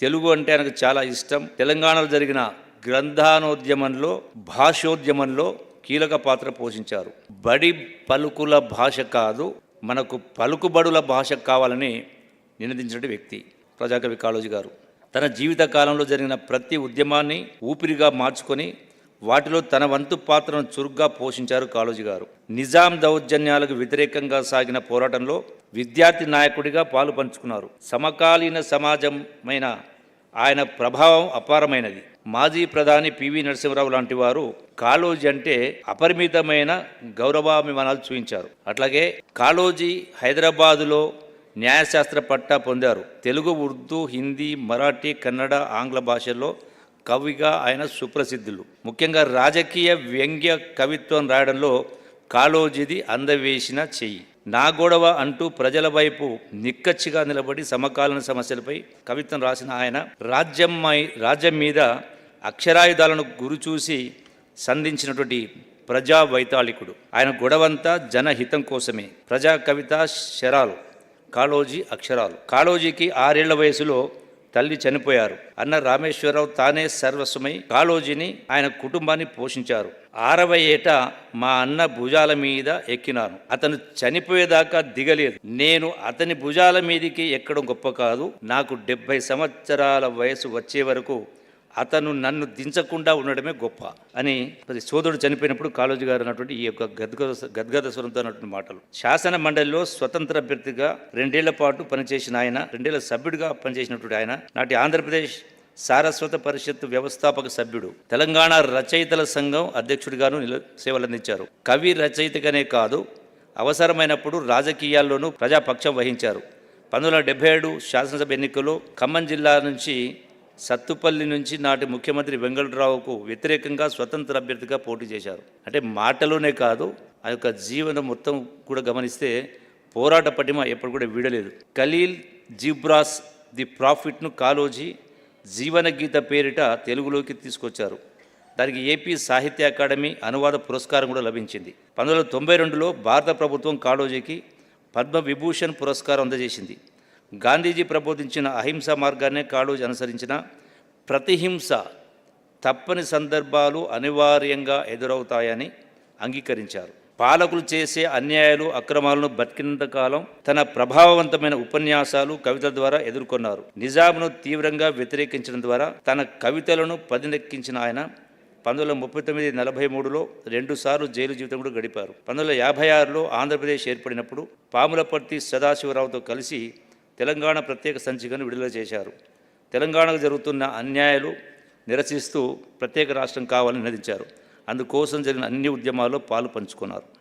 తెలుగు అంటే నాకు చాలా ఇష్టం. తెలంగాణలో జరిగిన గ్రంథానోద్యమంలో భాషోద్యమంలో కీలక పాత్ర పోషించారు. బడి పలుకుల భాష కాదు మనకు పలుకుబడుల భాష కావాలని నినదించిన వ్యక్తి ప్రజాకవి కాళోజీ గారు. తన జీవిత కాలంలో జరిగిన ప్రతి ఉద్యమాన్ని ఊపిరిగా మార్చుకొని వాటిలో తన వంతు పాత్రను చురుగ్గా పోషించారు కాళోజీ గారు. నిజాం దౌర్జన్యాలకు వ్యతిరేకంగా సాగిన పోరాటంలో విద్యార్థి నాయకుడిగా పాలు పంచుకున్నారు. సమకాలీన సమాజమైన ఆయన ప్రభావం అపారమైనది. మాజీ ప్రధాని పివి నరసింహరావు లాంటి వారు కాళోజీ అంటే అపరిమితమైన గౌరవాభిమానాలు చూపించారు. అట్లాగే కాళోజీ హైదరాబాదులో న్యాయశాస్త్ర పట్టా పొందారు. తెలుగు ఉర్దూ హిందీ మరాఠీ కన్నడ ఆంగ్ల భాషల్లో కవిగా ఆయన సుప్రసిద్ధులు. ముఖ్యంగా రాజకీయ వ్యంగ్య కవిత్వం రాయడంలో కాళోజీది అందవేసిన చెయ్యి. నా గొడవ అంటూ ప్రజల వైపు నిక్కచ్చిగా నిలబడి సమకాలీన సమస్యలపై కవిత్వం రాసిన ఆయన రాజ్యం మై- రాజ్యం మీద అక్షరాయుధాలను గురిచూసి సంధించినటువంటి ప్రజా వైతాళికుడు. ఆయన గొడవంతా జనహితం కోసమే. ప్రజా కవిత శరాలు కాళోజీ అక్షరాలు. కాళోజీకి ఆరేళ్ళ వయసులో తల్లి చనిపోయారు. అన్న రామేశ్వరరావు తానే సర్వస్వమై కాళోజీని ఆయన కుటుంబాన్ని పోషించారు. ఆరవ ఏట మా అన్న భుజాల మీద ఎక్కినాను. అతను చనిపోయేదాకా దిగలేదు. నేను అతని భుజాల మీదికి ఎక్కడం గొప్ప కాదు. నాకు డెబ్బై సంవత్సరాల వయసు వచ్చే వరకు అతను నన్ను దించకుండా ఉండడమే గొప్ప అని ప్రతి సోదరుడు చనిపోయినప్పుడు కాళోజీ గారు అన్నటువంటి ఈ యొక్క గద్గద గద్గద స్వరంతో అన్నటువంటి మాటలు. శాసన మండలిలో స్వతంత్ర అభ్యర్థిగా రెండేళ్ళ పాటు పనిచేసిన ఆయన రెండేళ్ళ సభ్యుడిగా పనిచేసినటువంటి ఆయన నాటి ఆంధ్రప్రదేశ్ సారస్వత పరిషత్ వ్యవస్థాపక సభ్యుడు తెలంగాణ రచయితల సంఘం అధ్యక్షుడిగాను నిల సేవలందించారు. కవి రచయితగానే కాదు అవసరమైనప్పుడు రాజకీయాల్లోనూ ప్రజాపక్షం వహించారు. పంతొమ్మిది వందల డెబ్బై ఏడు శాసనసభ ఎన్నికల్లో ఖమ్మం జిల్లా నుంచి సత్తుపల్లి నుంచి నాటి ముఖ్యమంత్రి వెంగళరావుకు వ్యతిరేకంగా స్వతంత్ర అభ్యర్థిగా పోటీ చేశారు. అంటే మాటలోనే కాదు ఆ యొక్క జీవనం మొత్తం కూడా గమనిస్తే పోరాట పటిమ ఎప్పుడు కూడా వీడలేదు. ఖలీల్ జిబ్రాస్ ది ప్రాఫిట్ను కాలోజీ జీవన గీత పేరిట తెలుగులోకి తీసుకొచ్చారు. దానికి ఏపీ సాహిత్య అకాడమీ అనువాద పురస్కారం కూడా లభించింది. పంతొమ్మిది వందల తొంభై రెండులో భారత ప్రభుత్వం కాళోజీకి పద్మ విభూషణ్ పురస్కారం అందజేసింది. గాంధీజీ ప్రబోధించిన అహింసా మార్గాన్నే కాళోజీ అనుసరించిన ప్రతిహింస తప్పని సందర్భాలు అనివార్యంగా ఎదురవుతాయని అంగీకరించారు. పాలకులు చేసే అన్యాయాలు అక్రమాలను బతికినంత కాలం తన ప్రభావవంతమైన ఉపన్యాసాలు కవితల ద్వారా ఎదుర్కొన్నారు. నిజాంను తీవ్రంగా వ్యతిరేకించడం ద్వారా తన కవితలను పదినెక్కించిన ఆయన పంతొమ్మిది వందల ముప్పై తొమ్మిది నలభై మూడులో రెండుసార్లు జైలు జీవితం కూడా గడిపారు. పంతొమ్మిది వందల యాభై ఆరులో ఆంధ్రప్రదేశ్ ఏర్పడినప్పుడు పాములపర్తి సదాశివరావుతో కలిసి తెలంగాణ ప్రత్యేక సంచికను విడుదల చేశారు. తెలంగాణకు జరుగుతున్న అన్యాయాలు నిరసిస్తూ ప్రత్యేక రాష్ట్రం కావాలని నినదించారు. అందుకోసం జరిగిన అన్ని ఉద్యమాల్లో పాలు పంచుకున్నారు.